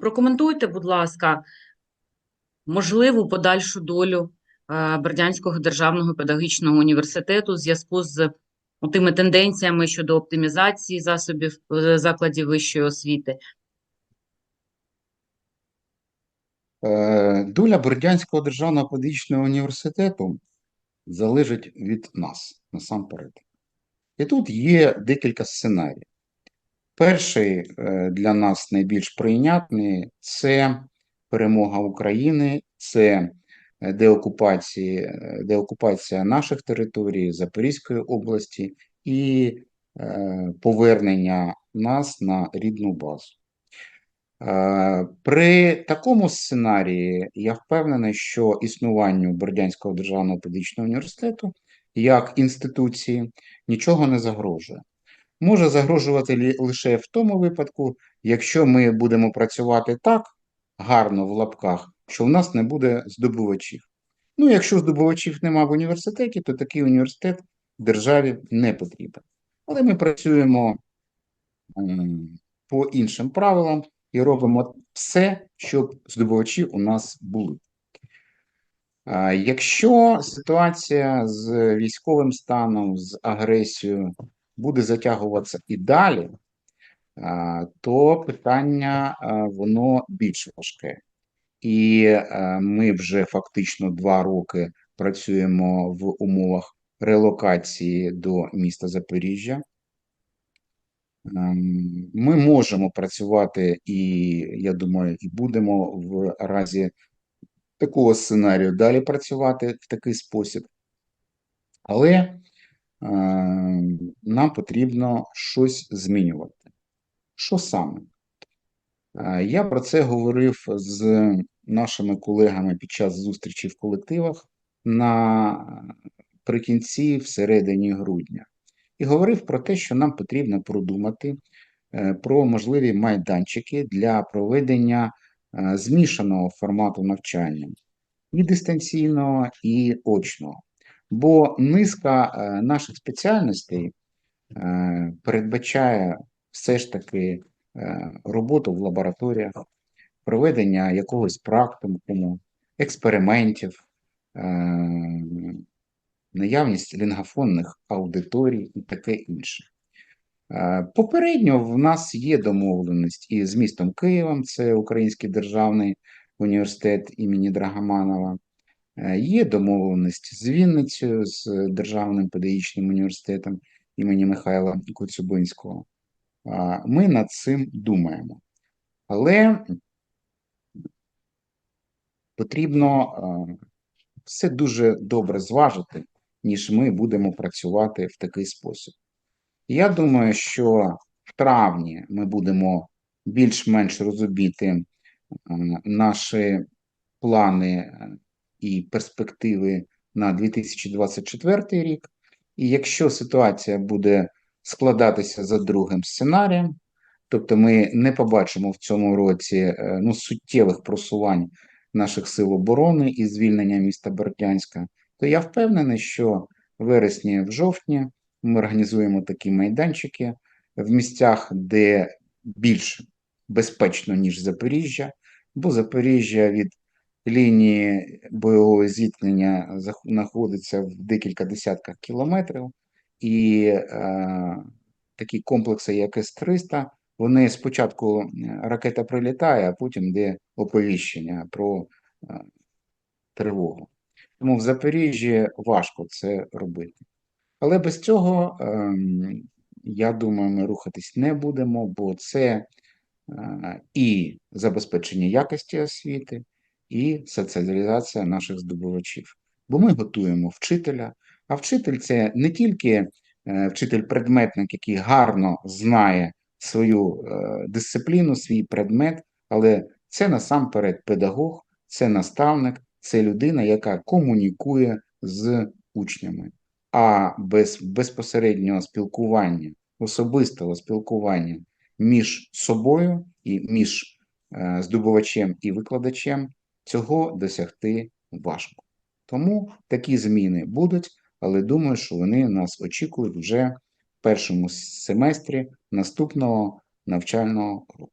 Прокоментуйте, будь ласка, можливу подальшу долю е, Бердянського державного педагогічного університету в зв'язку з тими тенденціями щодо оптимізації засобів е, закладів вищої освіти. Е, Доля Бердянського державного педагогічного університету залежить від нас насамперед. І тут є декілька сценаріїв. Перший е, для нас найбільш прийнятний це перемога України, це е, деокупації, е, деокупація наших територій Запорізької області і повернення нас на рідну базу. При такому сценарії я впевнений, що існуванню Бердянського державного педагогічного університету як інституції нічого не загрожує. Може загрожувати лише в тому випадку, якщо ми будемо працювати так гарно в лапках, що в нас не буде здобувачів. Ну, якщо здобувачів нема в університеті, то такий університет державі не потрібен. Але ми працюємо по іншим правилам і робимо все, щоб здобувачі у нас були. Якщо ситуація з військовим станом, з агресією буде затягуватися і далі, то питання воно більш важке. І е, ми вже фактично два роки працюємо в умовах релокації до міста Запоріжжя. Ем, Ми можемо працювати і, я думаю, і будемо в разі такого сценарію далі працювати в такий спосіб. Але нам потрібно щось змінювати. Що саме? Е, Я про це говорив з нашими колегами під час зустрічі в колективах наприкінці, всередині грудня, і говорив про те, що нам потрібно продумати е, про можливі майданчики для проведення е, змішаного формату навчання і дистанційного, і очного. Бо низка е, наших спеціальностей е, передбачає все ж таки е, роботу в лабораторіях, проведення якогось практикуму, експериментів, наявність лінгофонних аудиторій і таке інше. Попередньо в нас є домовленість і з містом Києвом, це Український державний університет імені Драгоманова. Е, Є домовленість з Вінницею, з Державним педагогічним університетом імені Михайла Коцюбинського. Ми над цим думаємо. Але потрібно все дуже добре зважити, ніж ми будемо працювати в такий спосіб. Я думаю, що в травні ми будемо більш-менш розуміти наші плани і перспективи на 2024 рік. І якщо ситуація буде складатися за другим сценарієм, тобто ми не побачимо в цьому році е, ну, суттєвих просувань наших сил оборони і звільнення міста Бердянська, то я впевнений, що в вересні, в жовтні ми організуємо такі майданчики в місцях, де більш безпечно, ніж Запоріжжя, бо Запоріжжя від лінії бойового зіткнення знаходиться в декілька десятках кілометрів, і е, такі комплекси, як С-300, вони спочатку е, ракета прилітає, а потім йде оповіщення про е, тривогу. Тому в Запоріжжі важко це робити. Але без цього, ем, я думаю, ми рухатись не будемо, бо це е, і забезпечення якості освіти, і соціалізація наших здобувачів. Бо ми готуємо вчителя, а вчитель це не тільки е, вчитель-предметник, який гарно знає свою е, дисципліну, свій предмет, але це насамперед педагог, це наставник, це людина, яка комунікує з учнями. А без безпосереднього спілкування, особистого спілкування між собою і між е, здобувачем і викладачем, цього досягти важко. Тому такі зміни будуть, але думаю, що вони нас очікують вже в першому семестрі наступного навчального року.